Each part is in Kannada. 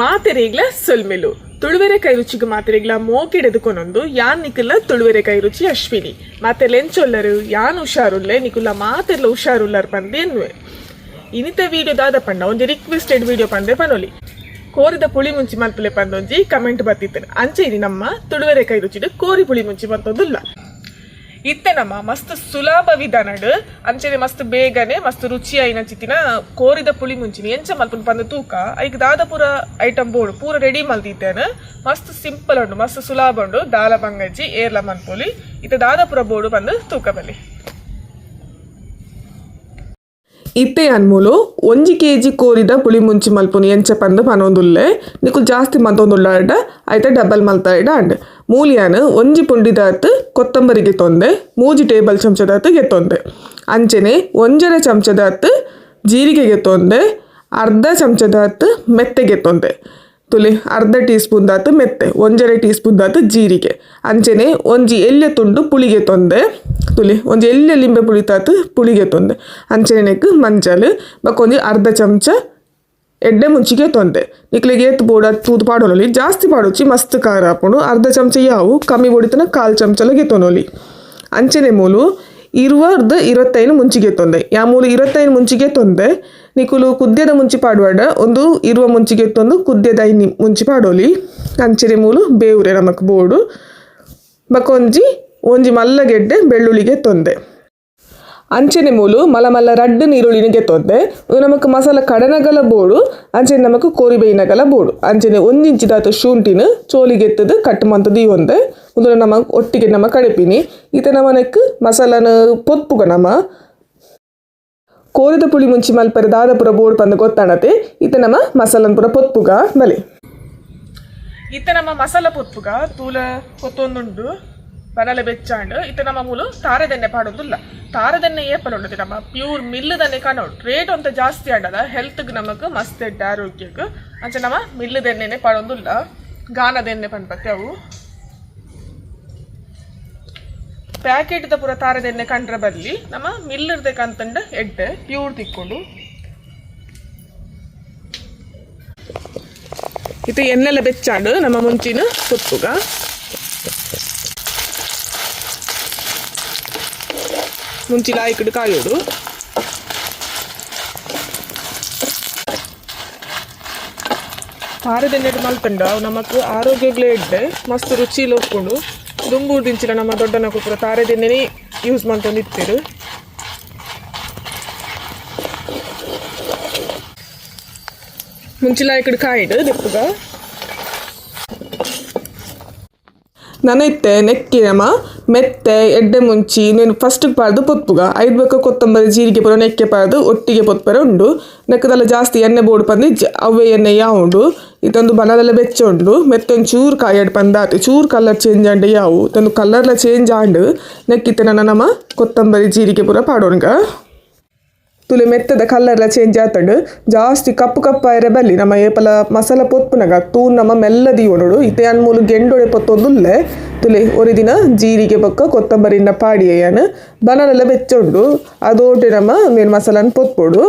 ಮಾತೆರೆಗ್ಲ ಸೊಲ್ಮೆಲು. ತುಳುವೆರೆ ಕೈ ರುಚಿಗೆ ಮಾತೆರೆಗ್ಲ ಮೋಕಿಡೆದುಕೊನೊಂದು ಯಾನ್ ನಿಕುಲ ತುಳುವೆರೆ ಕೈ ರುಚಿ ಅಶ್ವಿನಿ. ಮಾತೆ ಲೆಂಚೊಲ್ಲರು, ಯಾನ್ ಹುಷಾರುಲ್ಲೆ, ನಿಕುಲ ಮಾತೆರ್ಲ ಹುಷಾರುಲ್ಲರ್ ಪಂದೆ ಎನ್ನುವೆ. ಇನಿತ ವಿಡಿಯೋ ದಾದ ಪಂಡ ಒಂದು ರಿಕ್ವೆಸ್ಟೆಡ್ ವಿಡಿಯೋ ಪಂದೆ ಪನೊಲಿ. ಕೋರಿದ ಪುಳಿ ಮುಂಚಿ ಮಲ್ಪಲೆ ಪಂದೊಂಜಿ ಕಮೆಂಟ್ ಬತ್ತಿತ್ತೇನೆ. ಅಂಚೆನಿ ನಮ್ಮ ತುಳುವೆರೆ ಕೈ ರುಚಿಡು ಕೋರಿ ಪುಳಿ ಮುಂಚಿ ಬಂತೊಂದುಲ್ಲ ಇತ್ತೆ ನಮ್ಮ ಮಸ್ತ್ ಸುಲಭ ವಿಧಾನಡ್ ಅಂಚನೆ ಮಸ್ತ್ ಬೇಗನೆ, ಮಸ್ತ್ ರುಚಿ ಐನ ಚಿತ್ತಿನ ಕೋರಿದ ಪುಳಿ ಮುಂಚಿನ. ಎಂಚ ಮಲ್ಪನ್ ಪಂದ ತೂಕ. ಐಕ್ ದಾದ ಪೂರ ಐಟಮ್ ಬೋರ್ಡ್ ಪೂರ ರೆಡಿ ಮಲ್ದಿತ್ತೇನ. ಮಸ್ತ್ ಸಿಂಪಲ್ ಉಂಡು, ಮಸ್ತ್ ಸುಲಭ ಉಂಡು. ದಾಲ ಬಂಗಜ್ಜಿ, ಏರ್ಲ ಮನ್ಪೊಲಿ. ಇತ್ತೆ ದಾದ ಪೂರ ಬೋರ್ಡ್ ಬಂದು ತೂಕ ಬಲಿ ಇತ್ತೆ ಅನ್ಮೂಲು, ಒಂಜಿ ಕೆ ಜಿ ಕೋರಿದ ಪುಳಿ ಮುಂಚಿ ಮಲ್ಪುನಿ. ಎಂಚ ಪಂದ ಪನೊಂದುಲ್ಲೆ. ನಿಕುಲ್ ಜಾಸ್ತಿ ಮಂತೊಂದುಲ್ಲಾಡ ಐತೆ ಡಬಲ್ ಮಲ್ತಾಯಿಡ ಅಂಡ್. ಮೂಲಿಯಾನು ಒಂಜಿ ಪುಂಡಿದಾತ್ ಕೊತ್ತಂಬರಿಗೆ ತೊಂದೆ, ಮೂಜಿ ಟೇಬಲ್ ಚಮಚದಾತ್ ಗೆತ್ತೊಂದೆ ಅಂಚನೆ ಒಂಜರ ಚಮಚದಾತ್ ಜೀರಿಗೆಗೆ ತೊಂದೆ, ಅರ್ಧ ಚಮಚದಾತ್ ಮೆತ್ತೆಗೆ ತೊಂದೆ. ತುಲಿ ಅರ್ಧ ಟೀ ಸ್ಪೂನ್ ದಾತ್ ಮೆತ್ತೆ, ಒಂಜರೆ ಟೀ ಸ್ಪೂನ್ ಜೀರಿಗೆ. ಅಂಚನೆ ಒಂಜಿ ಎಲ್ಯ ತುಂಡು ಪುಳಿಗೆ ತೊಂದೆ, ತುಲಿ ಒಂಜಿ ಎಲ್ಯ ಲಿಂಬೆ ಪುಳಿ ತಾತ್ ಪುಳಿಗೆ ತೊಂದೆ. ಅಂಚನೆ ಮಂಜಲ್ ಬಕ್ಕೊಂಜಿ ಅರ್ಧ ಚಮಚ ಎಡ್ಡೆ ಮುಂಚಿಗೆ ತೊಂದೆ ನಿಕ್ಲಿಗೆ ಏತ್ ಬೋಡ ತೂದು ಪಾಡೋಲಿ ಜಾಸ್ತಿ ಪಾಡೋಚಿ ಮಸ್ತ್ ಖಾರ ಹಾಕೊಂಡು ಅರ್ಧ ಚಮಚ ಯಾವು ಕಮ್ಮಿ ಬೋಡಿತನ ಕಾಲು ಚಮಚಲ ತೊನೋಲಿ ಅಂಚನೆ ಮೂಲು ಇರುವರ್ದ ಇರತ್ತೈನು ಮುಂಚಿಗೆ ತೊಂದೆ ಯಾ ಮೂಲು ಇರತ್ತೈನು ಮುಂಚಿಗೆ ತೊಂದೆ ನಿಕುಲು ಕುದ್ಯದ ಮುಂಚಿ ಪಾಡುವಾಡ ಒಂದು ಇರುವ ಮುಂಚಿಗೆ ತೊಂದು ಕುದ್ಯದ ಐನಿ ಮುಂಚಿ ಪಾಡೋಲಿ ಅಂಚನೆ ಮೂಲು ಬೇವ್ರೆ ನಮಕ್ ಬೋಡು ಬಕೊಂಜಿ ಒಂಜಿ ಮಲ್ಲಗೆಡ್ಡೆ ಬೆಳ್ಳುಳ್ಳಿಗೆ ತೊಂದೆ ಅಂಚನೆ ಮೂಲು, ಮಲ ಮಲ್ಲ ರಡ್ಡ್ ನೀರುಳ್ಳಿನಿಗೆ ತೊಂದೆ ಇದು ನಮಕ್ ಮಸಾಲ ಕಡನಗಲ ಬೋಡು ಅಂಚನೆ ನಮಕ್ ಕೋರಿ ಬೇಯಿನಗಲ ಬೋಡು ಅಂಚನೆ ಒಂದಿಂಚಿ ದಾತು ಶುಂಠಿನ ಚೋಲಿಗೆತ್ತದು ಕಟ್ ಮಂತದು ಒಂದೆ ಉಂದು ನಮ ಒಟ್ಟಿಗೆ ನಮ್ಮ ಕಡೆಪಿನಿ. ಈತ ನಮನಕ್ ಮಸಾಲನ ಪೊಪ್ಪುಗ ನಮ ಕೋರಿದ ಪುಳಿ ಮುಂಚಿ ಮಲ್ಪರೆ ದಾದಪುರ ಬೋರ್ಡ್ ಪಂದು ಗೊತ್ತಾಣತೆ. ಈತ ನಮ್ಮ ಮಸಾಲನ್ ಪುರ ಪೊಪ್ಪುಗ ಬಲೆ ಇತ್ತ ನಮ್ಮ ಮಸಾಲ ಪೊತ್ಪುಗ, ತೂಲ, ಕೊತ್ತೊಂದುಂಡು ಬನಲೆ ಬೆಚ್ಚಾಂಡ್, ಇತ್ತ ನಮ್ಮ ಮೂಲು ತಾರದೆಣ್ಣೆ ಪಾಡೋದಿಲ್ಲ. ತಾರದೆಣ್ಣೆ ಏಪಲ್ ಉಂಡದು ನಮ್ಮ ಪ್ಯೂರ್ ಮಿಲ್ಲದೆಣ್ಣೆ ಕಾಣೋಡು. ರೇಟ್ ಅಂತ ಜಾಸ್ತಿ ಆಡದ, ಹೆಲ್ತ್ಗೆ ನಮಕ್ ಮಸ್ತ್ ಎಡ್ಡ ಆರೋಗ್ಯಕ್ಕೆ ಅಂಚೆ ನಮ್ಮ ಪಾಡೊಂದುಲ್ಲ. ಪಾಡೋದಿಲ್ಲ ಗಾನದೆಣ್ಣೆ ಪನ್ಪತ್ತೆ ಅವು. ಪ್ಯಾಕೆಟ್ದ ಪೂರ ತಾರದೆಣ್ಣೆ ಕಂಡ್ರೆ ಬರಲಿ ನಮ್ಮ ಮಿಲ್ಲಿರ್ದಕ್ಕಂತಂಡ ಎಡ್ಡೆ ಪ್ಯೂರ್ ತಿಕ್ಕೊಂಡು. ಇದು ಎಣ್ಣೆಲ್ಲ ಬೆಚ್ಚಾಂಡು, ನಮ್ಮ ಮುಂಚಿನ ಸುತ್ತುಗ ಮುಂಚಿಲ ಆಯ್ಕಡು ಕಾಯೋಡು ತಾರದೆಣ್ಣೆಡು ಮಲ್ಪಂಡ ಅವು ನಮಕ್ ಆರೋಗ್ಯಗ್ಲೇ ಇಡ್ಡೆ ಮಸ್ತ್ ರುಚಿ ಒಪ್ಕೊಂಡು ದುಂಬೂರು ದಿಂಚಿಲ ನಮ್ಮ ದೊಡ್ಡನ ಕುಕ್ಕರ ತಾರದೆಣ್ಣೆನೇ ಯೂಸ್ ಮಾಡ್ಕೊಂಡು ಇತ್ತೇರು ಮುಂಚಿಲ ಕಡೆ ಕಾಯಿಡು ದಿಪ್ಪುಗ ನನೈತೆ ನೆಕ್ಕಿನಮ ಮೆತ್ತೆ ಎಡ್ಡೆ ಮುಂಚಿ నేను ಫಸ್ಟ್ ಪಾಡ್ದು ಪೊತ್ತುಗ ಐದು ಬಕ್ಕ ಕೊತ್ತಂಬರಿ ಜೀರಿಗೆ ಪುರ ನೆಕ್ಕೆ ಪಾಡ್ದು ಒಟ್ಟಿಗೆ ಪೊತ್ಪರೆ ಉಂಡು ನೆಕ್ಕದಲ್ಲ ಜಾಸ್ತಿ ಎಣ್ಣೆ ಬೋಡು ಪಂದು ಜ ಅವೇ ಎಣ್ಣೆ ಯಾವ ಉಂಡು ಇದೊಂದು ಬನದಲ್ಲ ಬೆಚ್ಚ ಉಂಡು ಮೆತ್ತೊಂದು ಚೂರು ಕಾಯಡ್ ಪಂದಾತು ಚೂರು ಕಲರ್ ಚೇಂಜ್ ಆಂಡೆ ಯಾವು ಇದೊಂದು ಕಲರ್ಲ ಚೇಂಜ್ ಆಂಡು ನೆಕ್ಕಿತ್ತೆ ನನ್ನ ನಮ್ಮ ಕೊತ್ತಂಬರಿ ಜೀರಿಗೆ ಪುರ ಪಾಡೋನ್ಗ ತುಲೆ ಮೆತ್ತದ ಕಲ್ಲರ್ಲ ಚೇಂಜ್ ಆತಂಡು. ಜಾಸ್ತಿ ಕಪ್ಪು ಕಪ್ಪ ಇರೆ ಬಲ್ಲಿ ನಮ್ಮ ಏಪಲ ಮಸಾಲ ಪೊತ್ಪುನಗ ತೂನ್ ನಮ್ಮ ಮೆಲ್ಲದಿ ಒಡೋಡು ಇತ್ತೆ ಅನ್ಮೂಲು ಗೆಂಡೊಡೆ ಪೊತ್ತೊಂದುಲ್ಲೆ. ತುಲೆ ಒರಿ ದಿನ ಜೀರಿಗೆ ಬೊಕ್ಕ ಕೊತ್ತಂಬರಿನ ಪಾಡಿಯನು ಬನಲೆಲ್ಲ ಬೆಚ್ಚುಂಡು. ಅದೋಟೆ ನಮ್ಮ ನೀನು ಮಸಾಲನ ಪೊತ್ಪೊಡು.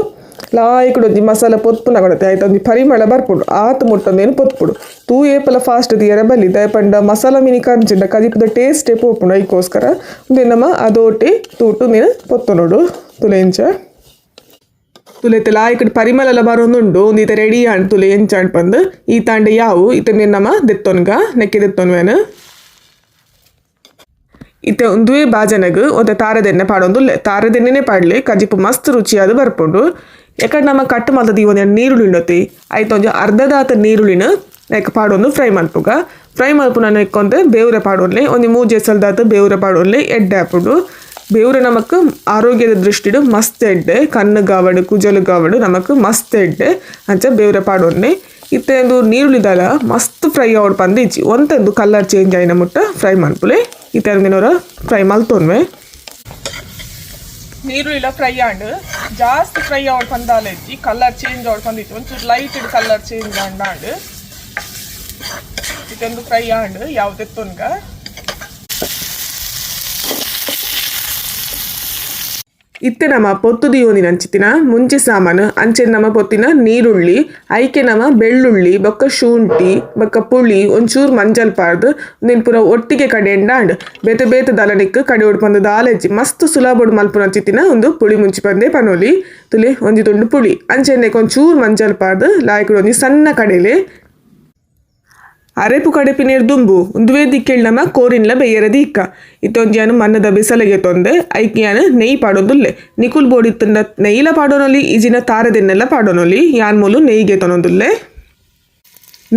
ಲಾಯ್ಕುಡು ಒಂಜಿ ಮಸಾಲ ಪೊತ್ಪುನ ಕೊಡತೆ ಆಯ್ತು ಒಂದು ಪರಿಮಳ ಬರ್ಪುಡು. ಆತು ಮುಟ್ಟೊಂದೇನು ಪೊತ್ಪುಡು. ತೂ ಏಪಲ ಫಾಸ್ಟ್ ದಿಯರ ಬಲ್ಲಿ ದಯಪಂಡ ಮಸಾಲ ಮಿನಿ ಕಂಚಿಂಡ ಕದಿಪದ ಟೇಸ್ಟೇ ಪೋಪುಂಡು ಐಕೋಸ್ಕರ ನಮ್ಮ ಅದೋಟೆ ತೂಟು ನೀನು ಪೊತ್ತೊನೋಡು. ತುಲೆಂಚ ತುಲೆತೆ ಲಾಯ್ಕಡ್ ಪರಿಮಳ ಬರೊಂದುಂಡು ಉಂದು ಈತ ರೆಡಿ ಆಂಡ್ ತುಲೆ ಎಂಚಾಂಡ್ ಪಂದ್, ಈ ತಾಂಡೆ ಯಾವು ಈತ ನಮ್ಮ ದೆತ್ತೊನ್ಗ, ನೆಕ್ಕೆ ದೆತ್ತೊನ್ವೇನು? ಇತ್ತೆ ಒಂದುವೇ ಬಾಜನಗ್, ಒಂದ ತಾರದೆಣ್ಣೆ ಪಾಡೊಂದುಲ್ಲೆ ತಾರದೆಣ್ಣೆನೆ ಪಾಡ್ಲಿ, ಕಜಿಪು ಮಸ್ತ್ ರುಚಿಯಾದ ಬರ್ಪುಂಡು. ಯಾಕಂದ್ರೆ ನಮ್ಮ ಕಟ್ಟು ಮಲ್ತದ ಈ ಒಂದು ನೀರುಳ್ಳಿ ಉಂಡತಿ ಆಯ್ತು ಒಂಜಿ ಅರ್ಧದಾತ ನೀರುಳ್ಳಿನ ನೆಕ್ ಪಾಡೊಂದು ಫ್ರೈ ಮಲ್ಪುಗ. ಫ್ರೈ ಮಲ್ಪುನ ನೆಕ್ಕೊಂದು ಬೇವ್ರೆ ಪಾಡೋನ್ಲಿ ಒಂದು ಮೂಜಿ ಎಸಲ್ದಾತ ಬೇವ್ರೆ ಪಾಡೋನ್ಲಿ ಎಡ್ಡೆ ಹಾಪುಂಡು ಬೇವ್ರೆ ನಮಕ್ ಆರೋಗ್ಯದ ದೃಷ್ಟಿಡು ಮಸ್ತ್ ಎಡ್ಡೆ, ಕಣ್ಣು ಗಾವಡು, ಕುಜಲು ಗಾವಡು ನಮಕ್ ಮಸ್ತ್ ಎಡ್ಡೆ ಅಂಚ ಬೇವ್ರೆ ಪಾಡೊನ್ನೆ ಇತ್ತೆಂದು ನೀರುಳಿದಾಲ ಮಸ್ತ್ ಫ್ರೈ ಆವಡ್ ಪಂದಿಜ್ಜಿ. ಒಂದೆಂದು ಕಲರ್ ಚೇಂಜ್ ಆಯ್ನ ಮುಟ್ಟ ಫ್ರೈ ಮಲ್ಪುಲೆ ಇತ್ತೆಂದಿನವರ ಫ್ರೈ ಮಲ್ತೊನ್ವೆ. ನೀರುಳ್ಳ ಫ್ರೈ ಆಂಡ್ ಜಾಸ್ತಿ ಫ್ರೈ ಆವಡ್ ಇಚ್ಚಿ ಕಲರ್ ಚೇಂಜ್ ಆವಡ್ ಪಂದಿತ್ತು ಒಂಚೂರು ಲೈಟ್ ಕಲರ್ ಚೇಂಜ್ ಆಂಡ್ ಇದೊಂದು ಫ್ರೈ ಆಂಡ್ ಯಾವ್ದೆತ್ತೊನ್ಗ? ಇತ್ತೆ ನಮ್ಮ ಪೊತ್ತು ದಿಯೋನಿನ ಅಂಚಿತ್ತಿನ ಮುಂಚೆ ಸಾಮಾನು, ಅಂಚೆ ನಮ್ಮ ಪೊತ್ತಿನ ನೀರುಳ್ಳಿ, ಐಕೆ ನಮ್ಮ ಬೆಳ್ಳುಳ್ಳಿ, ಬೊಕ್ಕ ಶುಂಠಿ, ಬೊಕ್ಕ ಪುಳಿ, ಒಂಚೂರು ಮಂಜಲ್ ಪಾರ್ದು ಉಂದೆನ್ ಪೂರ ಒಟ್ಟಿಗೆ ಕಡೆಂಡ ಅಂಡ್ ಬೇತೆ ಬೇತೆ ದಲನಿಕ್ ಕಡೆ ಉಡ್ಪಂದು ದಾಲಜ್ಜಿ, ಮಸ್ತ್ ಸುಲಭಡ್ ಮಲ್ಪುನ ಅಂಚಿತ್ತಿನ ಒಂದು ಪುಳಿ ಮುಂಚಿ ಬಂದೆ ಪನೋಲಿ. ತುಲಿ, ಒಂಜಿ ತುಂಡು ಪುಳಿ ಅಂಚೆನೆ ಒಂಚೂರು ಮಂಜಲ್ ಪಾರ್ದು ಲಾಯ್ಕುಡು ಒಂಜಿ ಸಣ್ಣ ಕಡೆಲೆ ಅರೆಪು ಕಡೆಪಿನೇರ್ ದುಂಬು ಉಂದುವೆ ದಿಕ್ಕೆಳ್ನಮ ಕೋರಿನ್ಲ ಬೆಯ್ಯರದಿ ಇಕ್ಕ ಇತ್ತೊಂಜಿಯಾನು ಮನ್ನದ ಬಿಸಲಿಗೆ ತೊಂದೆ, ಐಕಿಯಾನು ನೆಯ್ ಪಾಡೋದುಲ್ಲೆ. ನಿಕುಲ್ ಬೋಡಿತ್ತಂದ ನೆಯ್ಲ ಪಾಡೋನೊಲಿ, ಈಜಿನ ತಾರದೆನ್ನೆಲ್ಲ ಪಾಡೋನೊಲಿ, ಯಾನ್ ಮೂಲು ನೆಯ್ಗೆ ತೊನೊಂದುಲ್ಲೆ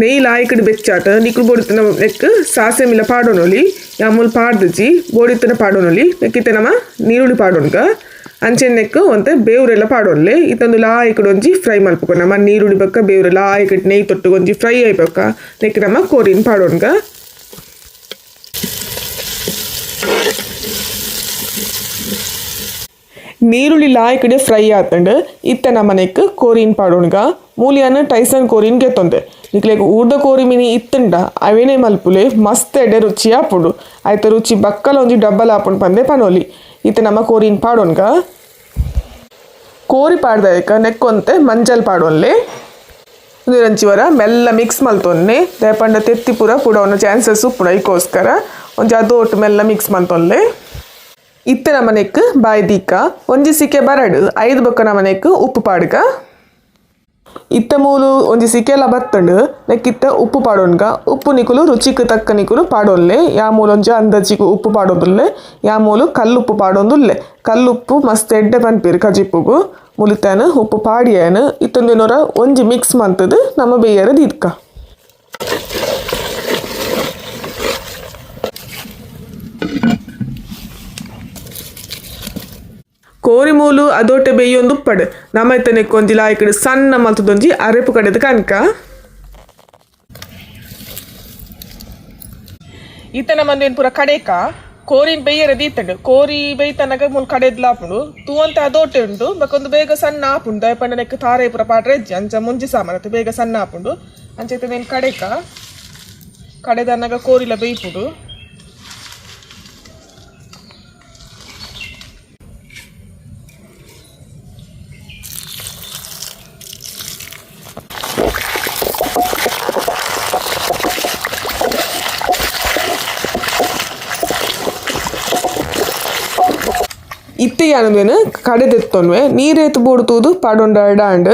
ನೆಯ್ ಲಾಯ್ಕಡ್ ಬೆಚ್ಚಾಟ ನಿಕುಲ್ ಬೋಡಿತ್ತನ ನೆಕ್ ಸಾಸೆ ಮಿಲ ಪಾಡೋನೊಲಿ ಯಾಮೂಲ್ ಪಾಡ್ದಜಿ ಬೋಡಿತ್ತನ ಪಾಡೋನೊಲಿ ನೆಕ್ಕಿತ್ತೆ ನಮ ನೀರುಳ್ಳಿ ಪಾಡೋನ್ಗ. ಅಂಚೆನ್ ನೆಕ್ ಒಂತೆ ಬೇವ್ರೆಲ್ಲ ಪಾಡೋನ್ಲೆ ಇತ್ತೊಂದು ಲಾಯ್ಕಡ್ ಒಂಜಿ ಫ್ರೈ ಮಲ್ಪುಕ. ನಮ್ಮ ನೀರುಳ್ಳಿ ಬಕ್ಕ ಬೇವ್ರೆ ಲಾಯ್ಕಡ್ ನೆಯ್ ತೊಟ್ಟು ಒಂಜಿ ಫ್ರೈ ಆಯ್ಪಕ್ಕ. ನೆಕ್ ನಮ್ಮ ಕೋರಿನ್ ಪಾಡೋನ್ಗ ನೀರುಳ್ಳಿ ಕಡೆ ಫ್ರೈ ಆತಂಡ್ ಇತ್ತ ನಮ್ಮನೆಕ್ ಕೋರಿನ್ ಪಾಡೋಣ್ಗ. ಮೂಲಿಯಾನ ಟೈಸನ್ ಕೋರಿನ್ ಗೆತ್ತೊಂದೆ. ನಿಕ್ಲೆಗ್ ಊರ್ದ ಕೋರಿ ಮಿನಿ ಇತ್ತಂಡ. ಅವೇನೆ ಮಲ್ಪುಲೆ, ಮಸ್ತ್ ಎಡೆ ರುಚಿ ಆಪುಂಡು ಆಯ್ತ ರುಚಿ ಬಕ್ಕಲ ಒಂಜಿ ಡಬ್ಬಲ್ ಆಪುಂಡು ಪಂದೆ ಪನೋಲಿ. ಇತ್ತ ನಮ್ಮ ಕೋರಿನ್ ಪಾಡೋಣ್ಗ ಕೋರಿ ಪಾಡ್ದಾಯಕ ನೆಕ್ಕೊಂತೆ ಮಂಜಲ್ ಪಾಡೋನ್ಲೆ. ನಿರಂಚಿವರ ಮೆಲ್ಲ ಮಿಕ್ಸ್ ಮಲ್ತೊನ್ನೆ. ದೇಪಂಡ ತೆತ್ತಿ ಪೂರ ಒಂದು ಚಾನ್ಸಸ್ ಪುಡ ಇಕ್ಕೋಸ್ಕರ ಒಂಜಿ ಒಟ್ಟು ಮೆಲ್ಲ ಮಿಕ್ಸ್ ಮಲ್ತೊನ್ಲೆ. ಇತ್ತೆ ನಮನೆಕ್ ಬಾಯ್ ದೀಕ ಒಂಜಿ ಸಿಕೆ ಬರಡು, ಐದು ಬೊಕ್ಕ ನಮನೆಕ್ ಉಪ್ಪು ಪಾಡ್ಗ? ಇತ್ತ ಮೂಲು ಒಂಜಿ ಸಿಕೆಲ ಬತ್ತಂಡು ನೆಕ್ಕಿತ್ತ ಉಪ್ಪು ಪಾಡೋನ್ಗ. ಉಪ್ಪು ನಿಕುಲು ರುಚಿಕ್ ತಕ್ಕ ನಿಕುಲು ಪಾಡೋಲ್ಲೆ ಯಾ ಮೂಲೊಂಜಿ ಅಂದಾಜಿಗು ಉಪ್ಪು ಪಾಡೋದುಲ್ಲೆ. ಯಾ ಮೂಲು ಕಲ್ಲುಪ್ಪು ಪಾಡೋದುಲ್ಲೆ. ಕಲ್ಲುಪ್ಪು ಮಸ್ತ್ ಎಡ್ಡೆ ಪನ್ಪೇರು ಕಜಿಪ್ಪುಗು ಮುಲಿತಾನ ಉಪ್ಪು ಪಾಡಿಯಾನ. ಇತ್ತೊಂದಿನೊರ ಒಂಜಿ ಮಿಕ್ಸ್ ಮಂತದು ನಮ್ಮ ಬೇಯರ ದೀದ್ಕ. ಮೂಲು ಅದೋಟೆ ಬೇಯೊಂದು ಉಪ್ಪಡು ನಮ್ಮೈತನೆ ಈ ಕಡೆ ಸಣ್ಣ ಮಲ್ತದೊಂಜಿ ಅರೆಪು ಕಡೆದ ಕನಕ ಈತನ ಮಂದೇನ್ ಪೂರ ಕಡೆಕ? ಕೋರಿನ್ ಬೇಯರ ದೀತಂಡು. ಕೋರಿ ಬೈತನಗ ಮುಲ್ ತೂ ಅಂತ ಅದೋಟೆ ಉಂಡು. ಬಕೊಂದು ಬೇಗ ಸಣ್ಣ ಆಪುಂಡು. ದಯಪಂಡ ನೆಕ್ ತಾರೆ ಪೂರ ಪಾಡ್ರೆ ಅಂಚ ಮುಂಜಿ ಸಾಮಾನತ್ತು ಬೇಗ ಸಣ್ಣ ಆಪುಂಡು. ಅಂಚೈತನೇನು ಕಡೆಕ? ಕಡೆದನ್ನಗ ಕೋರಿಲ ಬೇಯ್ಪುಡು. ಇತ್ತೆ ಯಾನದೇನು ಕಡೆದೆತ್ತೊನ್ವೆ ನೀರೇತು ಬೂಡ್ತೂದು ಪಾಡೊಂಡ ಅಂಡ್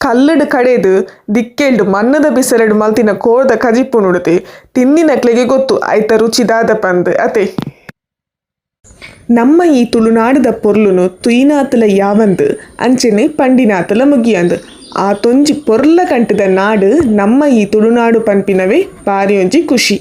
ಕಲ್ಲಡ್ ಕಡೆದು ದಿಕ್ಕೆಲ್ಡು ಮನ್ನದ ಬಿಸಲೆಡು ಮಲ್ತಿನ ಕೋರ್ದ ಕಜಿಪ್ಪು ನುಡುತ್ತೆ ತಿನ್ನಿನಕ್ಲೆಗೆ ಗೊತ್ತು ಐತ ರುಚಿ ದಾದ ಪಂದ್ ಅತೆ ನಮ್ಮ ಈ ತುಳುನಾಡದ ಪೊರ್ಲುನು ತುಯಿನಾತಲ ಯಾವಂದು ಅಂಚೆನೆ ಪಂಡಿನಾತಲ ಮುಗಿಯಂದು ಆ ತೊಂಜಿ ಪೊರ್ಲ ಕಂಟದ ನಾಡು ನಮ್ಮ ಈ ತುಳುನಾಡು ಪನ್ಪಿನವೇ ಬಾರಿ ಒಂಜಿ ಖುಷಿ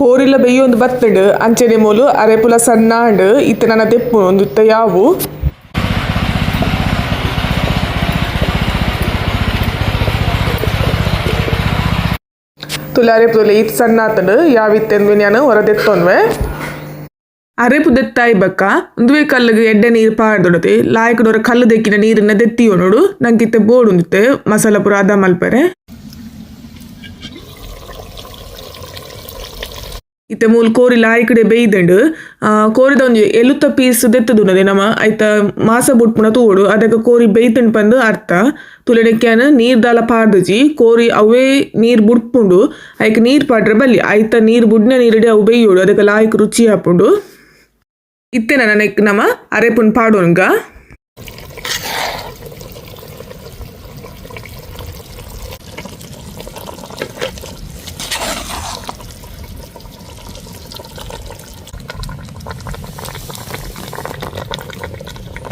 ಕೋರಿಲ ಬೆಯ್ಯೊಂದು ಬತ್ತಡು. ಅಂಚನೆ ಮೂಲು ಅರೆಪುಲ ಸಣ್ಣ ಅಂಡ್ ಇತ್ತ ನನ್ನ ತೆಪ್ಪು ಒಂದು ಇತ್ತ ಯಾವು? ತುಲಾರೆ ಪುಲೆ ಇತ್ತು ಸಣ್ಣ ಆತಡು ಯಾವಿತ್ತೆಂದು ನಾನು ಹೊರದೆತ್ತೊಂದ್ವೆ. ಅರೆಪು ದೆತ್ತಾಯಿ ಬಕ್ಕ. ಒಂದುವೆ ಕಲ್ಲಿಗೆ ಎಡ್ಡೆ ನೀರು ಪಾಡ್ದೊಡತೆ. ಲಾಯಕಡೋರ ಕಲ್ಲು ದೆಕ್ಕಿನ ನೀರನ್ನ ದೆತ್ತಿಯೋ ನೋಡು. ನಂಗಿತ್ತೆ ಬೋರ್ಡ್ ಉಂದಿತ್ತೆ. ಮಸಾಲ ಪುರ ಅದ ಮಲ್ಪರೆ. ಇತ್ತೆ ಮೂಲ್ ಕೋರಿ ಲಾಯ್ಕಡೆ ಬೇಯ್ದಂಡು ಕೋರಿದ ಒಂಜಿ ಎಲುತ್ತ ಪೀಸ್ ದೆತ್ತದುನದೆ ನಮ, ಐತ ಮಾಸ ಬುಟ್ಪುನ ತೂಡು ಅದಕ್ಕೆ ಕೋರಿ ಬೇಯ್ತಂಡ್ ಪಂದು ಅರ್ಥ. ತುಲೆಡೆಕ್ಯಾನ ನೀರ್ ದಾಲ ಪಾಡ್ದಜಿ, ಕೋರಿ ಅವೇ ನೀರ್ ಬುಡ್ಪುಂಡು ಐಕ್ ನೀರ್ ಪಾಡ್ರೆ ಬಲ್ಲಿ, ಐತ ನೀರ್ ಬುಡ್ನ ನೀರಡೆ ಅವು ಬೇಯೋಡು ಅದಕ್ಕೆ ಲಾಯ್ಕ್ ರುಚಿ ಹಾಪುಂಡು. ಇತ್ತೆ ನನ್ನ ನಮ ಅರೆಪುನ್ ಪಾಡೋನ್ಗ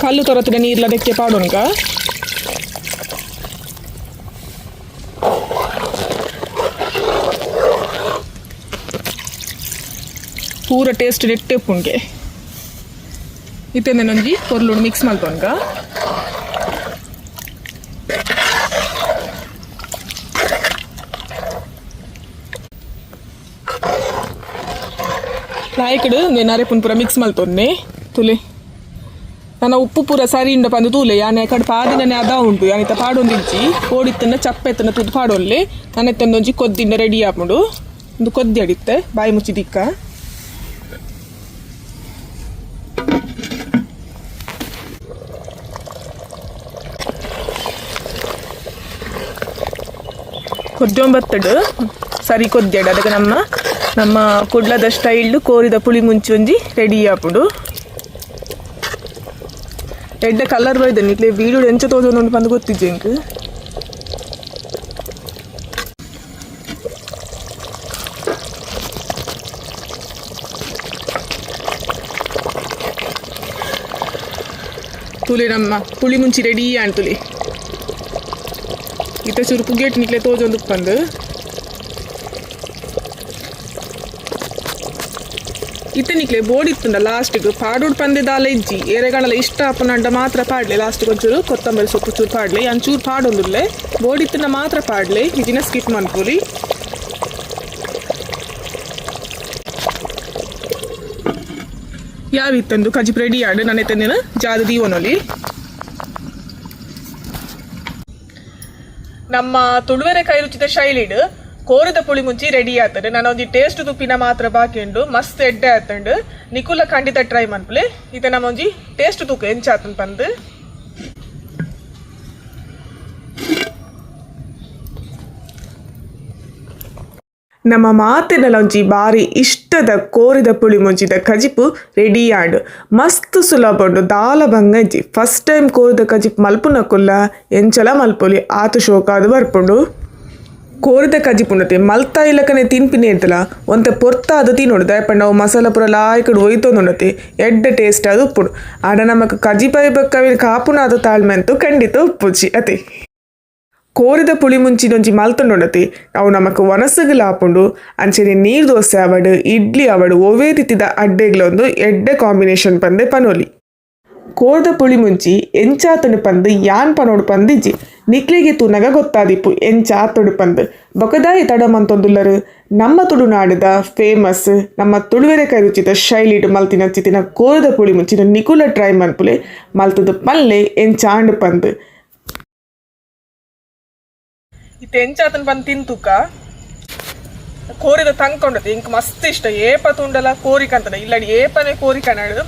ಕಲ್ಲು ತೊರತಿನ ನೀರ್ಲ ಅದಕ್ಕೆ ಪಾಡೋನ್ಗ ಪೂರ ಟೇಸ್ಟ್ ನೆಟ್ಟೆ ಪುಣ್ಗೆ ಇತ್ತೆಂದ ನಂಜಿ ಕೊರ್ಲುಡು ಮಿಕ್ಸ್ ಮಲ್ತೊನ್ಗ ನಾಯಕಡು ನೆನಾರೆ ಪುನ್ ಪೂರ ಮಿಕ್ಸ್ ಮಲ್ತೊನ್ನೆ ತುಲೆ. ನನ್ನ ಉಪ್ಪು ಪೂರ ಸರಿ ಇಂಡ ಪಂದು ತೂಲೆ, ಯಾನೆ ಕಡೆ ಪಾದಿನನೆ ಅದ ಉಂಟು ಯಾನಿತ ಪಾಡೊಂದಿಜ್ಜಿ ಓಡಿತ್ತನ್ನ ಚಪ್ಪೆತ್ತನ್ನ ತುದು ಪಾಡೊಲ್ಲೆ. ನನ್ನೆತ್ತೊಂದೊಂಜಿ ಕೊದ್ದಿಂದ ರೆಡಿ ಆಪುಂಡು. ಒಂದು ಕೊದ್ದಿ ಅಡಿತ್ತೆ, ಬಾಯಿ ಮುಚ್ಚಿ ದಿಕ್ಕ. ಕೊದ್ದೊಂಬತ್ತಡು ಸರಿ ಕೊದ್ದೆಡು ಅದಕ್ಕೆ ನಮ್ಮ ನಮ್ಮ ಕುಡ್ಲದ ಸ್ಟೈಲ್ ಕೋರಿದ ಪುಳಿ ಮುಂಚಿ ಒಂಜಿ ರೆಡಿ ಆಪುಡು. ಎಡ್ಡೆ ಕಲರ್ ಬೈದ ನಿಕ್ಲೆ ವೀಡಿಯೋ ಎಂಚ ತೋಜೊಂದು ಬಂದು ಗೊತ್ತಿಜ್ಜೆ ಇಂಕ್ ತುಲೆ ನಮ್ಮ ಪುಳಿ ಮುಂಚಿ ರೆಡಿ ಆಂಟುಲಿ ಇತ್ತ ಚುರುಕು ಗೇಟ್ ನಿಕ್ಲೆ ತೋಜೊಂದು ಬಂದು ಇತ್ತ ನಿಕ್ಲೆ ಬೋರ್ಡ್ ಇತ್ತುಂಡ ಲಾಸ್ಟಿಗೆ. ಪಾಡೋಡ್ ಪಂದೆ ದಾಲ ಇಜ್ಜಿ. ಎರೆಗಣಲ ಇಷ್ಟ ಅಪ್ಪನಂಡ ಮಾತ್ರ ಪಾಡ್ಲೆ. ಲಾಸ್ಟಿಗೆ ಒಂಚೂರು ಕೊತ್ತಂಬರಿ ಸೊಪ್ಪು ಚೂರು ಪಾಡ್ಲೆ. ಅಂಚೂರು ಪಾಡೊಂದುಲ್ಲೆ ಬೋರ್ಡ್ ಇತ್ತಂಡ ಮಾತ್ರ ಪಾಡ್ಲೆ. ಇದನ್ನ ಸ್ಕಿಪ್ ಮಾಡ್ಕೊಲಿ ಯಾವಿತ್ತಂದು ಕಜಿಪ್ ರೆಡಿ ಆಡು. ನನ್ನ ತಂದಿನ ಜಾದ ದೀವನೊಲಿ. ನಮ್ಮ ತುಳುವೆರೆ ಕೈ ರುಚಿದ ಶೈಲಿಡ್ ಕೋರಿದ ಪುಳಿ ಮುಂಚಿ ರೆಡಿ ಆತಂಡು ನಾನು ಒಂಜಿ ಟೇಸ್ಟ್ ತುಪ್ಪಿನ ಮಾತ್ರ ಬಾಕಿ ಉಂಡು. ಮಸ್ತ್ ಎಡ್ಡೆ ಆತಂಡು ನಿಕುಲ ಖಂಡಿತ ಟ್ರೈ ಮನ್ಪುಲೆ ಇತ ನಮ್ಮ ಒಂಜಿ ಟೇಸ್ಟ್ ತೂಕ ಎಂಚ ಆತನ್ ಪಂದು. ನಮ್ಮ ಮಾತಿನಲ್ಲೊಂಜಿ ಬಾರಿ ಇಷ್ಟದ ಕೋರಿದ ಪುಳಿ ಮುಂಚಿದ ಕಜಿಪು ರೆಡಿ ಆಡ್. ಮಸ್ತ್ ಸುಲಭ ಉಂಡು. ದಾಲ ಬಂಗಂಜಿ ಫಸ್ಟ್ ಟೈಮ್ ಕೋರಿದ ಕಜಿಪ್ ಮಲ್ಪುನಕುಲ್ಲ ಎಂಚಲ ಮಲ್ಪೊಲಿ. ಆತು ಶೋಕಾದು ಬರ್ಪುಂಡು. ಕೋರಿದ ಕಜಿಪುಂಡತೆ ಮಲ್ತಾ ಇಲ್ಲಕನೆ ತಿನ್ಪಿನಿ ಇರ್ತಲ ಒಂತೆ ಪೊರ್ತ ಅದು ತಿನ್ನೋಡು ದಯಪಂಡ ಅವು ಮಸಾಲ ಪುರ ಒಯ್ತೊಂದು ಒಯ್ತೊಂದುಂಡತೆ ಎಡ್ಡ ಟೇಸ್ಟ್ ಅದು ಉಪ್ಪುಡು ಆಡ ನಮಕ್ ಕಜಿಪೈ ಬಕ್ಕವಿಲ್ ಕಾಪುನ ಅದು ತಾಳ್ಮೆ ಅಂತೂ ಖಂಡಿತ ಉಪ್ಪುಜಿ ಅತೆ. ಕೋರಿದ ಪುಳಿ ಮುಂಚಿನೊಂಜಿ ಮಲ್ತೊಂಡೊಂಡತೆ ಅವು ನಮಕ್ ಒನಸಗಲ ಲಾಪುಂಡು, ಅಂಚನೆ ನೀರ್ ದೋಸೆ ಅವಡು, ಇಡ್ಲಿ ಅವಡು ಒವೇ ರೀತಿದ ಅಡ್ಡೆಗ್ಲೊಂದು ಎಡ್ಡೆ ಕಾಂಬಿನೇಷನ್ ಪಂದೆ ಪನೋಲಿ. ಕೋರ್ದ ಪುಳಿ ಮುಂಚಿ ಎಂಚಾತಡು ಪಂದು, ಯಾನ್ ಪನೋಡು ಪಂದಿಜ್ಜಿ ನಿಕ್ಲಿಗೆ ತೂನಗ ಗೊತ್ತಾದಿಪ್ಪು ಎಂಚಾತೊಡು ಪಂದು. ಬೊಕದಾಯಿ ತಡ ಮಂತೊಂದುಲ್ಲರು ನಮ್ಮ ತುಳುನಾಡಿದ ಫೇಮಸ್, ನಮ್ಮ ತುಳುವೆರೆ ಕೈರುಚಿತ ಶೈಲಿಡ್ ಮಲ್ತಿನ ಚಿತಿನ ಕೋರದ ಪುಳಿ ಮುಂಚಿನ ನಿಕುಲ ಟ್ರೈ ಮನ್ಪುಲೆ ಮಲ್ತದ ಪಲ್ಲೆ ಎಂಚಾಂಡು ಪಂದು. ಇತ್ತ ಎಂಚಾತನ ಬಂದು ತಿಂತುಕ? ಕೋರಿದ ತಂಕೊಂಡತಿ ಇಂಕ್ ಮಸ್ತ್ ಇಷ್ಟ. ಏಪ ತುಂಡಲ ಕೋರಿಕಂತದ ಇಲ್ಲಡಿ ಏಪನೆ ಕೋರಿಕನಾಡು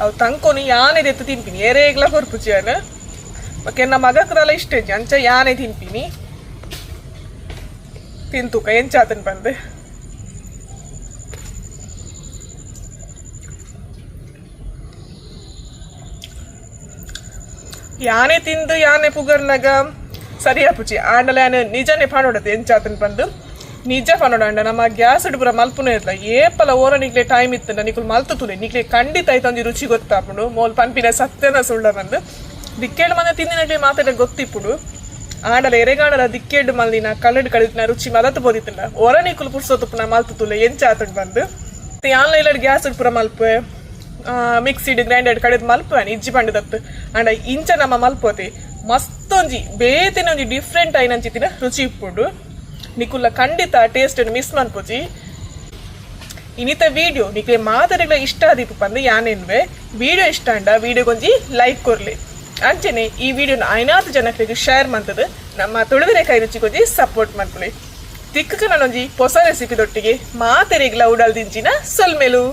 ಅವು ತಂಕೊನಿ ಯಾನೆ ಎತ್ತು ತಿಂಪಿನಿ ಏರೇಗ್ಲ ಹೊರ್ಪುಚಿಯನ ಬಕ್ಕೆ ನಮ್ಮ ಮಗಕ್ರಲ್ಲ ಇಷ್ಟ ಅಂಚ ಯಾನೆ ತಿನ್ಪಿನಿ ತಿಂತುಕ ಎಂಚಾತನ್ ಬಂದು ಯಾನೆ ತಿಂದು, ಯಾನೆ ಪುಗರ್ನಾಗ ಸರಿಯಾ ಪುಚಿ ಆಂಡಲ ಯಾನೆ ನಿಜನೇ ಪಾನೋಡತ್ತೆ ಎಂಚಾತನ್ ಬಂದು ನಿಜ ಪಾನೋಡ ನಮ್ಮ ಗ್ಯಾಸ್ ಪೂರ ಮಲ್ಪುನ ಇರ್ಲ. ಏಪಲ ಓರ ನಿಕ್ಲೆ ಟೈಮ್ ಇತ್ತಂಡ ನಿಕುಲ್ ಮಲ್ತುತುಲೆ ನಿಕ್ಲೆ ಖಂಡಿತ ಐತೊಂದು ರುಚಿ ಗೊತ್ತಾಪುಂಡು ಮೋಲ್ ಪನ್ಪಿನ ಸತ್ಯನ ಸುಳ್ಳ ಬಂದು. ದಿಕ್ಕೇಡು ಮನೆ ತಿಂದಿನಕ್ಲೆ ಮಾತಾಡ ಗೊತ್ತಿಪ್ಪುಡು. ಆಂಡಲ ಎರೆಗಾಂಡಲ ದಿಕ್ಕೇಡು ಮಲ್ಲಿನ ಕಲ್ಲಡ್ ಕಡಿದಿನ ರುಚಿ ಮಲತು ಬೋದಿತ್ತಂಡ. ಒರ ನಿಕುಲ್ ಪುರ್ಸೊತ್ತುಪುನ ಎಂಚ ಆತಡ್ ಬಂದು. ಆನ್ಲೈನ್ ಗ್ಯಾಸ್ ಪೂರ ಮಲ್ಪೆ ಮಿಕ್ಸಿಡ್, ಗ್ರೈಂಡೆಡ್ ಕಡೆದ್ ಮಲ್ಪುವನಿ ಇಜ್ಜಿ ಪಂಡದತ್ತು ಅಂಡ ಇಂಚ ನಮ್ಮ ಮಲ್ಪೋತಿ ಮಸ್ತೊಂಜಿ ಬೇತಿನ ಒಂಜಿ ಡಿಫ್ರೆಂಟ್ ಐನಂಚಿತ್ತಿನ ರುಚಿ ಇಪ್ಪುಂಡು. ನಿಕುಲ್ಲ ಖಂಡಿತ ಟೇಸ್ಟ್ ಮಿಸ್ ಮನ್ಪುಜಿ ಇನ್ನಿತ ವಿಡಿಯೋ ನಿಕ್ಲೆ ಮಾತಾಡಿಗಳ ಇಷ್ಟ ಆದಿಪ್ಪು ಪಂದು ಯಾನೆನ್ವೆ ವಿಡಿಯೋ ಇಷ್ಟ ಅಂಡ ವಿಡಿಯೋಗೊಂಜಿ ಲೈಕ್ ಕೊರ್ಲಿ. ಅಂಚನೆ, ಈ ವಿಡಿಯೋನ ಐನಾತ್ ಜನಕ್ಕೆ ಶೇರ್ ಮಂತದ. ನಮ್ಮ ತುಳುವಿನ ಕೈ ರುಚಿಗೊಂಜಿ ಸಪೋರ್ಟ್ ಮಾಡ್ಕೊಳ್ಳಿ ತಿಕ್ಕ ನಾನೊಂಜಿ ಹೊಸ ರೆಸಿಪಿ ದೊಟ್ಟಿಗೆ ಉಡಲ್ ದಿಂಚಿನ ಸೊಲ್ಮೆಲು.